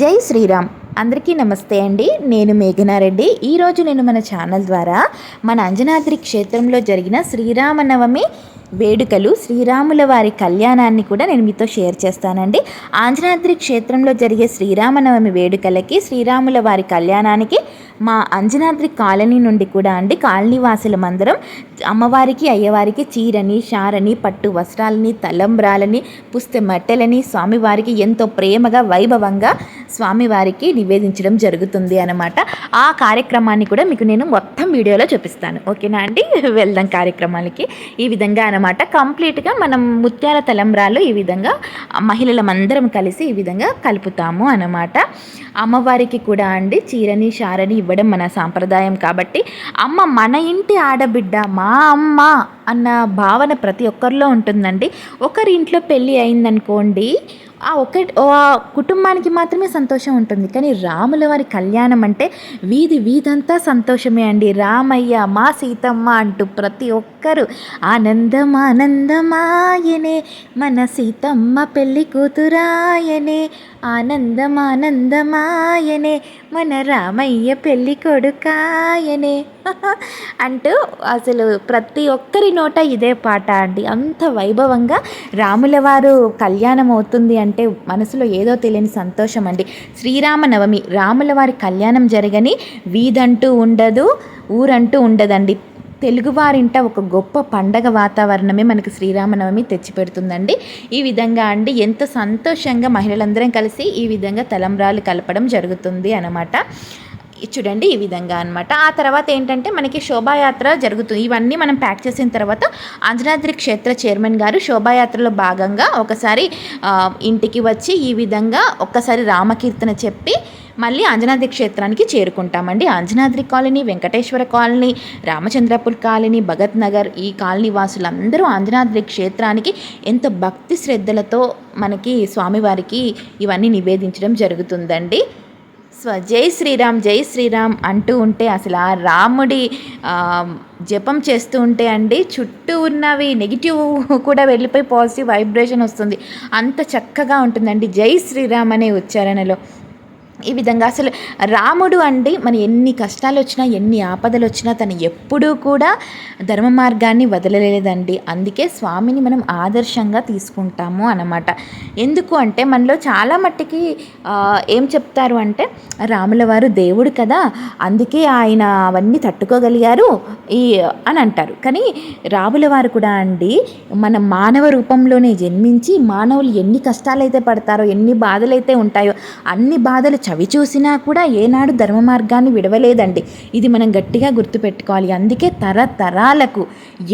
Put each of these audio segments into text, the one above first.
జై శ్రీరామ్. అందరికీ నమస్తే అండి. నేను మేఘనారెడ్డి. ఈరోజు నేను మన ఛానల్ ద్వారా మన అంజనాద్రి క్షేత్రంలో జరిగిన శ్రీరామనవమి వేడుకలు శ్రీరాముల వారి కళ్యాణాన్ని కూడా నేను మీతో షేర్ చేస్తానండి. ఆంజనాద్రి క్షేత్రంలో జరిగే శ్రీరామనవమి వేడుకలకి శ్రీరాముల వారి కళ్యాణానికి మా అంజనాద్రి కాలనీ నుండి కూడా అండి కాలనీ వాసులమందరం అమ్మవారికి అయ్యవారికి చీరని షారని పట్టు వస్త్రాలని తలంబ్రాలని పుస్తె మట్టెలని స్వామివారికి ఎంతో ప్రేమగా వైభవంగా స్వామివారికి నివేదించడం జరుగుతుంది అనమాట ఆ కార్యక్రమాన్ని కూడా మీకు నేను మొత్తం వీడియోలో చూపిస్తాను. ఓకేనా అండి? వెళ్దాం కార్యక్రమాలకి. ఈ విధంగా అనమాట కంప్లీట్గా మనం ముత్యాల తలంబ్రాలు ఈ విధంగా మహిళలమందరం కలిసి ఈ విధంగా కలుపుతాము అనమాట అమ్మవారికి కూడా అండి చీరని షారని ఇవ్వడం మన సాంప్రదాయం కాబట్టి అమ్మ మన ఇంటి ఆడబిడ్డ మా అమ్మ అన్న భావన ప్రతి ఒక్కరిలో ఉంటుందండి. ఒకరి ఇంట్లో పెళ్ళి అయిందనుకోండి ఆ ఒక కుటుంబానికి మాత్రమే సంతోషం ఉంటుంది. కానీ రాముల వారి కళ్యాణం అంటే వీధి వీధంతా సంతోషమే అండి. రామయ్య మా సీతమ్మ అంటూ ప్రతి ఒక్కరు ఆనందం ఆనందమాయనే మన సీతమ్మ పెళ్ళి కూతురాయనే ఆనందం ఆనందమాయనే మన రామయ్య పెళ్ళి కొడుకాయనే అంటూ అసలు ప్రతి ఒక్కరి నోట ఇదే పాట అండి. అంత వైభవంగా రాముల వారు కళ్యాణం అవుతుంది అంటే మనసులో ఏదో తెలియని సంతోషం అండి. శ్రీరామనవమి రాముల వారి కళ్యాణం జరగని వీధంటూ ఉండదు ఊరంటూ ఉండదండి. తెలుగువారింట ఒక గొప్ప పండగ వాతావరణమే మనకి శ్రీరామనవమి తెచ్చిపెడుతుందండి. ఈ విధంగా అండి ఎంత సంతోషంగా మహిళలందరం కలిసి ఈ విధంగా తలంబ్రాలు కలపడం జరుగుతుంది అన్నమాట. చూడండి ఈ విధంగా అనమాట ఆ తర్వాత ఏంటంటే మనకి శోభాయాత్ర జరుగుతుంది. ఇవన్నీ మనం ప్యాక్ చేసిన తర్వాత అంజనాద్రి క్షేత్ర చైర్మన్ గారు శోభాయాత్రలో భాగంగా ఒకసారి ఇంటికి వచ్చి ఈ విధంగా ఒక్కసారి రామకీర్తన చెప్పి మళ్ళీ అంజనాద్రి క్షేత్రానికి చేరుకుంటామండి. Anjanadri colony Venkateshwara colony Ramachandrapur colony Bhagat Nagar ఈ కాలనీ వాసులందరూ అంజనాద్రి క్షేత్రానికి ఎంత భక్తి శ్రద్ధలతో మనకి స్వామివారికి ఇవన్నీ నివేదించడం జరుగుతుందండి. స్వ జై శ్రీరామ్ జై శ్రీరామ్ అంటూ ఉంటే అసలు ఆ రాముడి జపం చేస్తూ ఉంటే అండి చుట్టూ ఉన్నవి నెగిటివ్ కూడా వెళ్ళిపోయి పాజిటివ్ వైబ్రేషన్ వస్తుంది. అంత చక్కగా ఉంటుందండి. జై శ్రీరామ్ అనే ఉచ్చారణలో. ఈ విధంగా అసలు రాముడు అండి మన ఎన్ని కష్టాలు వచ్చినా ఎన్ని ఆపదలు వచ్చినా తను ఎప్పుడూ కూడా ధర్మ మార్గాన్ని వదలలేదండి. అందుకే స్వామిని మనం ఆదర్శంగా తీసుకుంటాము అన్నమాట. ఎందుకు అంటే మనలో చాలా మట్టికి ఏం చెప్తారు అంటే రాముల వారు దేవుడు కదా అందుకే ఆయన అవన్నీ తట్టుకోగలిగారు ఈ అని అంటారు. కానీ రాముల వారు కూడా అండి మన మానవ రూపంలోనే జన్మించి మానవులు ఎన్ని కష్టాలైతే పడతారో ఎన్ని బాధలైతే ఉంటాయో అన్ని బాధలు చవి చూసినా కూడా ఏనాడు ధర్మ మార్గాన్ని విడవలేదండి. ఇది మనం గట్టిగా గుర్తుపెట్టుకోవాలి. అందుకే తరతరాలకు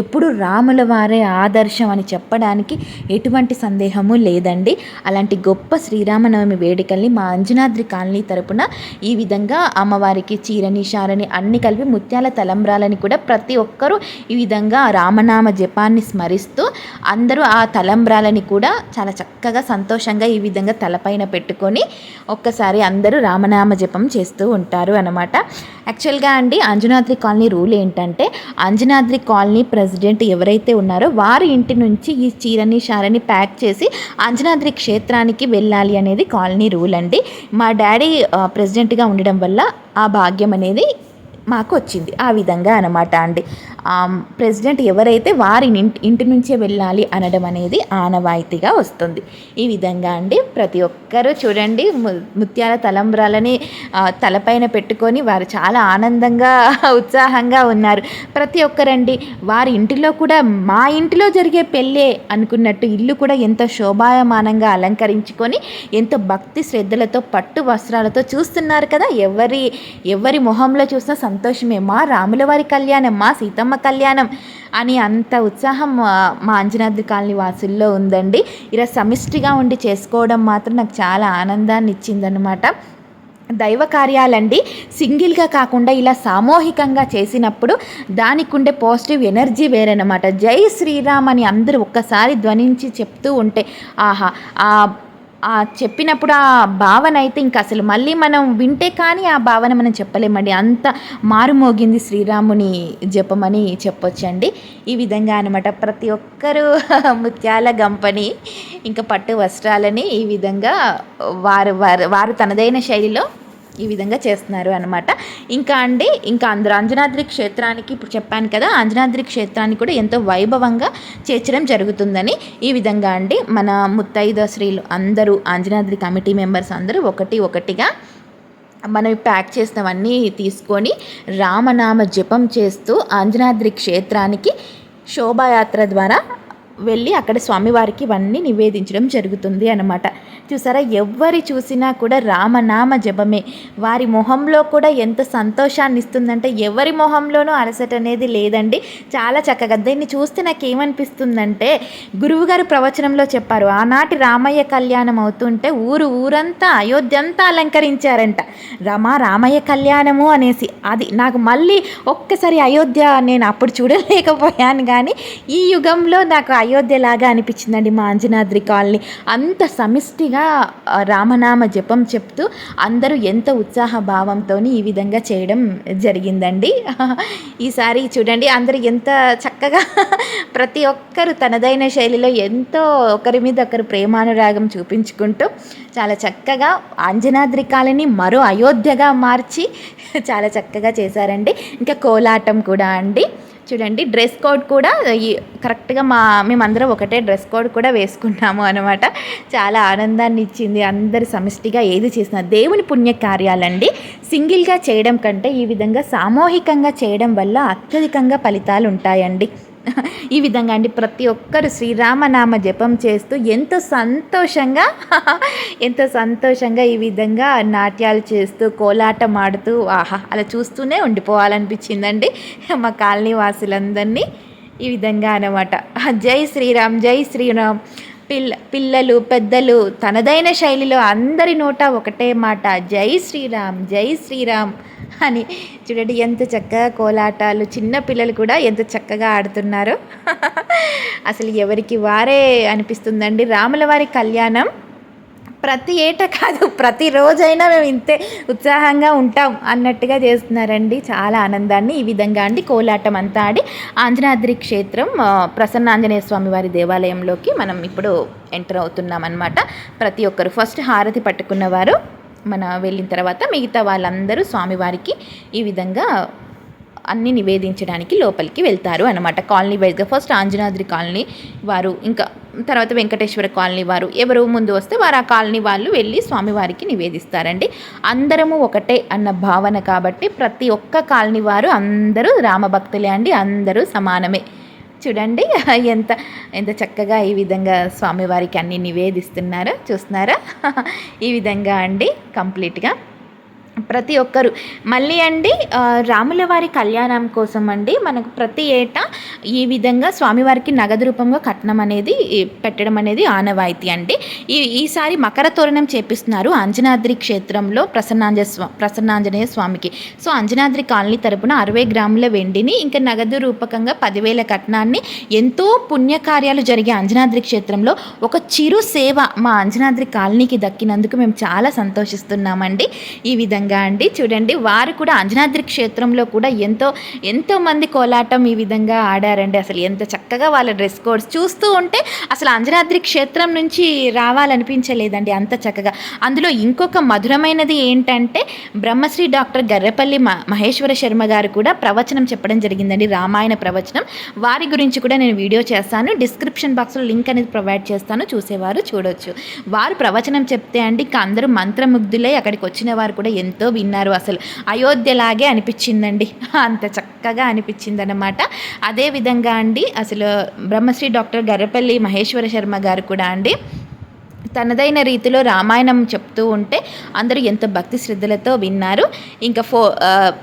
ఎప్పుడు రాముల వారే ఆదర్శం అని చెప్పడానికి ఎటువంటి సందేహము లేదండి. అలాంటి గొప్ప శ్రీరామనవమి వేడుకల్ని మా అంజనాద్రి కాలనీ తరపున ఈ విధంగా అమ్మవారికి చీరని షారని అన్ని కలిపి ముత్యాల తలంబ్రాలని కూడా ప్రతి ఒక్కరూ ఈ విధంగా రామనామ జపాన్ని స్మరిస్తూ అందరూ ఆ తలంబ్రాలని కూడా చాలా చక్కగా సంతోషంగా ఈ విధంగా తలపైన పెట్టుకొని ఒక్కసారి అందరూ అందరూ రామనామ జపం చేస్తూ ఉంటారు అనమాట యాక్చువల్గా అండి అంజనాద్రి కాలనీ రూల్ ఏంటంటే అంజనాద్రి కాలనీ ప్రెసిడెంట్ ఎవరైతే ఉన్నారో వారి ఇంటి నుంచి ఈ చీరని షారని ప్యాక్ చేసి అంజనాద్రి క్షేత్రానికి వెళ్ళాలి అనేది కాలనీ రూల్ అండి. మా డాడీ ప్రెసిడెంట్గా ఉండడం వల్ల ఆ భాగ్యం అనేది మాకు వచ్చింది ఆ విధంగా అనమాట అండి. ప్రెసిడెంట్ ఎవరైతే వారి ఇంటి ఇంటి నుంచే వెళ్ళాలి అనడం అనేది ఆనవాయితీగా వస్తుంది. ఈ విధంగా అండి ప్రతి ఒక్కరూ చూడండి ముత్యాల తలంబ్రాలని తలపైన పెట్టుకొని వారు చాలా ఆనందంగా ఉత్సాహంగా ఉన్నారు. ప్రతి ఒక్కరండి వారి ఇంటిలో కూడా మా ఇంటిలో జరిగే పెళ్ళే అనుకున్నట్టు ఇల్లు కూడా ఎంత శోభాయమానంగా అలంకరించుకొని ఎంతో భక్తి శ్రద్ధలతో పట్టు వస్త్రాలతో చూస్తున్నారు కదా ఎవరి ఎవరి మొహంలో చూసినా సంతోషమే. మా రాముల వారి కళ్యాణం మా సీతమ్మ కళ్యాణం అని అంత ఉత్సాహం మా అంజనాద్రి కాలనీ వాసుల్లో ఉందండి. ఇలా సమిష్టిగా ఉండి చేసుకోవడం మాత్రం నాకు చాలా ఆనందాన్ని ఇచ్చిందనమాట దైవ కార్యాలండి. సింగిల్గా కాకుండా ఇలా సామూహికంగా చేసినప్పుడు దానికి ఉండే పాజిటివ్ ఎనర్జీ వేరనమాట జై శ్రీరామ్ అని అందరూ ఒక్కసారి ధ్వనించి చెప్తూ ఉంటే ఆహా ఆ చెప్పినప్పుడు ఆ భావన అయితే ఇంకా అసలు మళ్ళీ మనం వింటే కానీ ఆ భావన మనం చెప్పలేమండి. అంత మారుమోగింది శ్రీరాముని జపమని చెప్పొచ్చండి. ఈ విధంగా అనమాట ప్రతి ఒక్కరూ ముత్యాల గంపని ఇంకా పట్టు వస్త్రాలని ఈ విధంగా వారు వారు వారు తనదైన శైలిలో ఈ విధంగా చేస్తున్నారు అనమాట ఇంకా అండి ఇంకా అందరు అంజనాద్రి క్షేత్రానికి ఇప్పుడు చెప్పాను కదా అంజనాద్రి క్షేత్రాన్ని కూడా ఎంతో వైభవంగా చేర్చడం జరుగుతుందని ఈ విధంగా అండి మన ముత్తైద శ్రీలు అందరూ అంజనాద్రి కమిటీ మెంబర్స్ అందరూ ఒకటి ఒకటిగా మనం ప్యాక్ చేసినవన్నీ తీసుకొని రామనామ జపం చేస్తూ అంజనాద్రి క్షేత్రానికి శోభాయాత్ర ద్వారా వెళ్ళి అక్కడ స్వామివారికి ఇవన్నీ నివేదించడం జరుగుతుంది అనమాట చూసారా? ఎవరి చూసినా కూడా రామనామ జపమే. వారి మొహంలో కూడా ఎంత సంతోషాన్ని ఇస్తుందంటే ఎవరి మొహంలోనూ అలసట అనేది లేదండి. చాలా చక్కగా. దీన్ని చూస్తే నాకు ఏమనిపిస్తుందంటే గురువుగారు ప్రవచనంలో చెప్పారు ఆనాటి రామయ్య కళ్యాణం అవుతుంటే ఊరు ఊరంతా అయోధ్య అంతా అలంకరించారంట. రమా రామయ్య కళ్యాణము అనేసి. అది నాకు మళ్ళీ ఒక్కసారి అయోధ్య నేను అప్పుడు చూడలేకపోయాను కానీ ఈ యుగంలో నాకు అయోధ్యలాగా అనిపించిందండి మా అంజనాద్రి కాలనీ. అంత సమిష్టిగా రామనామ జపం చెప్తూ అందరూ ఎంత ఉత్సాహ భావంతో ఈ విధంగా చేయడం జరిగిందండి. ఈసారి చూడండి అందరూ ఎంత చక్కగా ప్రతి ఒక్కరు తనదైన శైలిలో ఎంతో ఒకరి మీద ఒకరు ప్రేమానురాగం చూపించుకుంటూ చాలా చక్కగా అంజనాద్రి కాలనీ మరో అయోధ్యగా మార్చి చాలా చక్కగా చేశారండి. ఇంకా కోలాటం కూడా అండి. చూడండి డ్రెస్ కోడ్ కూడా ఈ కరెక్ట్గా మా మేమందరం ఒకటే డ్రెస్ కోడ్ కూడా వేసుకున్నాము అనమాట చాలా ఆనందాన్ని ఇచ్చింది అందరు సమిష్టిగా ఏది చేసినా. దేవుని పుణ్య కార్యాలండి సింగిల్గా చేయడం కంటే ఈ విధంగా సామూహికంగా చేయడం వల్ల అత్యధికంగా ఫలితాలు ఉంటాయండి. ఈ విధంగా అండి ప్రతి ఒక్కరు శ్రీరామనామ జపం చేస్తూ ఎంతో సంతోషంగా ఎంతో సంతోషంగా ఈ విధంగా నాట్యాలు చేస్తూ కోలాటం ఆడుతూ ఆహా అలా చూస్తూనే ఉండిపోవాలనిపించిందండి మా కాలనీ వాసులందరినీ. ఈ విధంగా అనమాట జై శ్రీరామ్ జై శ్రీరామ్. పిల్ల పిల్లలు పెద్దలు తనదైన శైలిలో అందరి నోట ఒకటే మాట. జై శ్రీరామ్ జై శ్రీరామ్. అని. చూడండి ఎంత చక్కగా కోలాటాలు చిన్న పిల్లలు కూడా ఎంత చక్కగా ఆడుతున్నారు. అసలు ఎవరికి వారే అనిపిస్తుందండి. రాముల వారి కళ్యాణం ప్రతి ఏట కాదు ప్రతిరోజైనా మేము ఇంతే ఉత్సాహంగా ఉంటాం అన్నట్టుగా చేస్తున్నారండి. చాలా ఆనందాన్ని ఈ విధంగా అండి కోలాటం అంతా ఆడి ఆంజనాద్రి క్షేత్రం ప్రసన్నాంజనేయ స్వామి వారి దేవాలయంలోకి మనం ఇప్పుడు ఎంటర్ అవుతున్నాం అనమాట ప్రతి ఒక్కరు ఫస్ట్ హారతి పట్టుకున్నవారు. మన వెళ్ళిన తర్వాత మిగతా వాళ్ళందరూ స్వామివారికి ఈ విధంగా అన్ని నివేదించడానికి లోపలికి వెళ్తారు అనమాట కాలనీ వైజ్గా ఫస్ట్ ఆంజనాద్రి కాలనీ వారు ఇంకా తర్వాత వెంకటేశ్వర కాలనీ వారు ఎవరు ముందు వస్తే వారు ఆ కాలనీ వాళ్ళు వెళ్ళి స్వామివారికి నివేదిస్తారండి. అందరము ఒకటే అన్న భావన కాబట్టి ప్రతి ఒక్క కాలనీ వారు అందరూ రామభక్తులే అండి అందరూ సమానమే. చూడండి ఎంత ఎంత చక్కగా ఈ విధంగా స్వామివారికి అన్ని నివేదిస్తున్నారు. చూస్తున్నారా? ఈ విధంగా అండి కంప్లీట్గా ప్రతి ఒక్కరు. మళ్ళీ అండి రాముల వారి కళ్యాణం కోసం అండి మనకు ప్రతి ఏటా ఈ విధంగా స్వామివారికి నగదు రూపంగా కట్నం అనేది పెట్టడం అనేది ఆనవాయితీ అండి. ఈ ఈసారి మకర తోరణం చేపిస్తున్నారు అంజనాద్రి క్షేత్రంలో ప్రసన్నాంజ స్వా ప్రసన్నాంజనేయ స్వామికి. సో అంజనాద్రి కాలనీ తరపున అరవై గ్రాముల వెండిని ఇంకా నగదు రూపకంగా పదివేల కట్నాన్ని ఎంతో పుణ్యకార్యాలు జరిగే అంజనాద్రి క్షేత్రంలో ఒక చిరు సేవ మా అంజనాద్రి కాలనీకి దక్కినందుకు మేము చాలా సంతోషిస్తున్నామండి. ఈ విధంగా విధంగా అండి. చూడండి వారు కూడా అంజనాద్రి క్షేత్రంలో కూడా ఎంతో ఎంతో మంది కోలాటం ఈ విధంగా ఆడారండి. అసలు ఎంత చక్కగా వాళ్ళ డ్రెస్ కోడ్స్ చూస్తూ ఉంటే అసలు అంజనాద్రి క్షేత్రం నుంచి రావాలనిపించలేదండి అంత చక్కగా. అందులో ఇంకొక మధురమైనది ఏంటంటే బ్రహ్మశ్రీ డాక్టర్ గర్రెపల్లి మహేశ్వర శర్మ గారు కూడా ప్రవచనం చెప్పడం జరిగిందండి రామాయణ ప్రవచనం. వారి గురించి కూడా నేను వీడియో చేస్తాను. డిస్క్రిప్షన్ బాక్స్లో లింక్ అనేది ప్రొవైడ్ చేస్తాను. చూసేవారు చూడొచ్చు. వారు ప్రవచనం చెప్తే అండి ఇంకా అందరూ మంత్రముగ్ధులై అక్కడికి వచ్చిన వారు కూడా ఎంతో ఎంతో విన్నారు అసలు. అయోధ్యలాగే అనిపించిందండి. అంత చక్కగా అనిపించింది అనమాట అదేవిధంగా అండి అసలు బ్రహ్మశ్రీ డాక్టర్ గర్రపల్లి మహేశ్వర శర్మ గారు కూడా అండి తనదైన రీతిలో రామాయణం చెప్తూ ఉంటే అందరూ ఎంతో భక్తి శ్రద్ధలతో విన్నారు. ఇంకా ఫో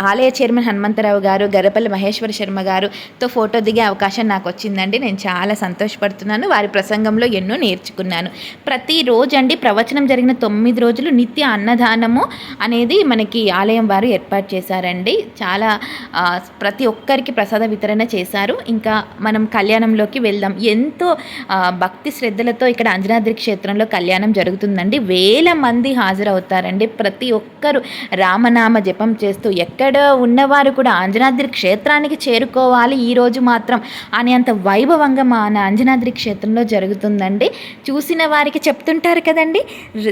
ఆలయ చైర్మన్ హనుమంతరావు గారు గరపల్లి మహేశ్వర శర్మ గారుతో ఫోటో దిగే అవకాశం నాకు వచ్చిందండి నేను చాలా సంతోషపడుతున్నాను. వారి ప్రసంగంలో ఎన్నో నేర్చుకున్నాను. ప్రతిరోజు అండి ప్రవచనం జరిగిన తొమ్మిది రోజులు నిత్య అన్నదానము అనేది మనకి ఆలయం వారు ఏర్పాటు చేశారండి. చాలా ప్రతి ఒక్కరికి ప్రసాద వితరణ చేశారు. ఇంకా మనం కళ్యాణంలోకి వెళ్దాం. ఎంతో భక్తి శ్రద్ధలతో ఇక్కడ అంజనాద్రి క్షేత్రంలో క్షేత్రంలో కళ్యాణం జరుగుతుందండి. వేల మంది హాజరవుతారండి. ప్రతి ఒక్కరు రామనామ జపం చేస్తూ ఎక్కడ ఉన్నవారు కూడా అంజనాద్రి క్షేత్రానికి చేరుకోవాలి ఈరోజు మాత్రం అని అంత వైభవంగా మన అంజనాద్రి క్షేత్రంలో జరుగుతుందండి. చూసిన వారికి చెప్తుంటారు కదండి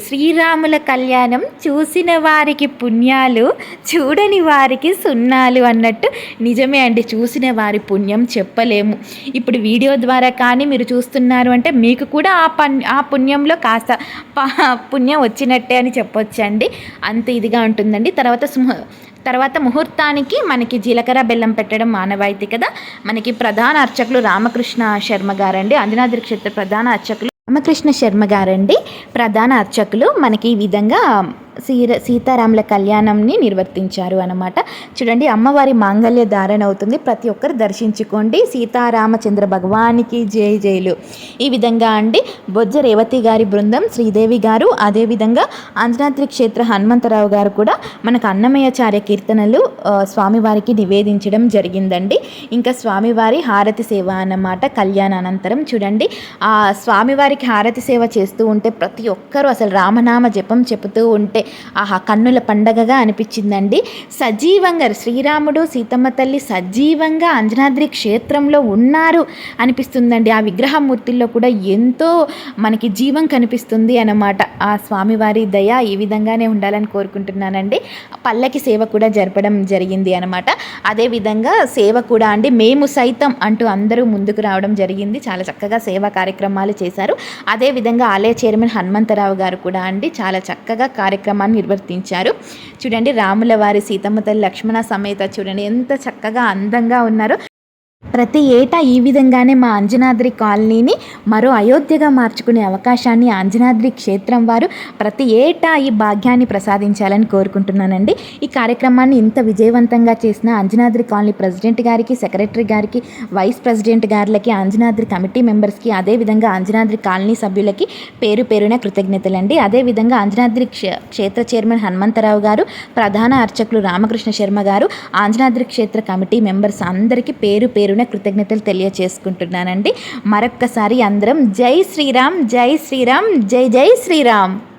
శ్రీరాముల కళ్యాణం చూసిన వారికి పుణ్యాలు చూడని వారికి సున్నాలు అన్నట్టు నిజమే అండి. చూసిన వారి పుణ్యం చెప్పలేము. ఇప్పుడు వీడియో ద్వారా కానీ మీరు చూస్తున్నారు అంటే మీకు కూడా ఆ పన్ ఆ పుణ్యంలో కాస్త పుణ్యం వచ్చినట్టే అని చెప్పొచ్చండి. అంత ఇదిగా ఉంటుందండి. తర్వాత తర్వాత ముహూర్తానికి మనకి జీలకర్ర బెల్లం పెట్టడం మానవాయితీ కదా. మనకి ప్రధాన అర్చకులు రామకృష్ణ శర్మ గారండి. అంజనాద్రి క్షేత్ర ప్రధాన అర్చకులు రామకృష్ణ శర్మ గారండి. ప్రధాన అర్చకులు మనకి ఈ విధంగా సీర సీతారాముల కళ్యాణంని నిర్వర్తించారు అన్నమాట. చూడండి అమ్మవారి మాంగళ్య ధారణ అవుతుంది. ప్రతి ఒక్కరు దర్శించుకోండి. సీతారామచంద్ర భగవానికి జై జైలు. ఈ విధంగా అండి బొజ్జ రేవతి గారి బృందం శ్రీదేవి గారు అదేవిధంగా అంజనాద్రి క్షేత్ర హనుమంతరావు గారు కూడా మనకు అన్నమయ్యచార్య కీర్తనలు స్వామివారికి నివేదించడం జరిగిందండి. ఇంకా స్వామివారి హారతి సేవ అన్నమాట కళ్యాణ అనంతరం చూడండి ఆ స్వామివారికి హారతి సేవ చేస్తూ ఉంటే ప్రతి ఒక్కరూ అసలు రామనామ జపం చెబుతూ ఉంటే ఆహా కన్నుల పండగగా అనిపించిందండి. సజీవంగా శ్రీరాముడు సీతమ్మ తల్లి సజీవంగా అంజనాద్రి క్షేత్రంలో ఉన్నారు అనిపిస్తుందండి. ఆ విగ్రహమూర్తుల్లో కూడా ఎంతో మనకి జీవం కనిపిస్తుంది అన్నమాట. ఆ స్వామివారి దయ ఈ విధంగానే ఉండాలని కోరుకుంటున్నానండి. పల్లకి సేవ కూడా జరపడం జరిగింది అనమాట అదేవిధంగా సేవ కూడా అండి. మేము సైతం అంటూ అందరూ ముందుకు రావడం జరిగింది. చాలా చక్కగా సేవా కార్యక్రమాలు చేశారు. అదేవిధంగా ఆలయ చైర్మన్ హనుమంతరావు గారు కూడా అండి చాలా చక్కగా కార్యక్రమం కార్యక్రమాన్ని నిర్వర్తించారు. చూడండి రాముల వారి సీతమ్మ తల్లి లక్ష్మణ సమేత చూడండి ఎంత చక్కగా అందంగా ఉన్నారో. ప్రతి ఏటా ఈ విధంగానే మా అంజనాద్రి కాలనీని మరో అయోధ్యగా మార్చుకునే అవకాశాన్ని అంజనాద్రి క్షేత్రం వారు ప్రతి ఏటా ఈ భాగ్యాన్ని ప్రసాదించాలని కోరుకుంటున్నానండి. ఈ కార్యక్రమాన్ని ఇంత విజయవంతంగా చేసిన అంజనాద్రి కాలనీ ప్రెసిడెంట్ గారికి సెక్రటరీ గారికి వైస్ ప్రెసిడెంట్ గారులకి అంజనాద్రి కమిటీ మెంబర్స్కి అదేవిధంగా అంజనాద్రి కాలనీ సభ్యులకి పేరు పేరున కృతజ్ఞతలండి. అదేవిధంగా అంజనాద్రి క్షేత్ర చైర్మన్ హనుమంతరావు గారు ప్రధాన అర్చకులు రామకృష్ణ శర్మ గారు ఆంజనాద్రి క్షేత్ర కమిటీ మెంబర్స్ అందరికీ పేరు పేరు పేరున కృతజ్ఞతలు తెలియచేసుకుంటున్నానండి. మరొక్కసారి అందరం జై శ్రీరామ్ జై శ్రీరామ్ జై జై శ్రీరామ్.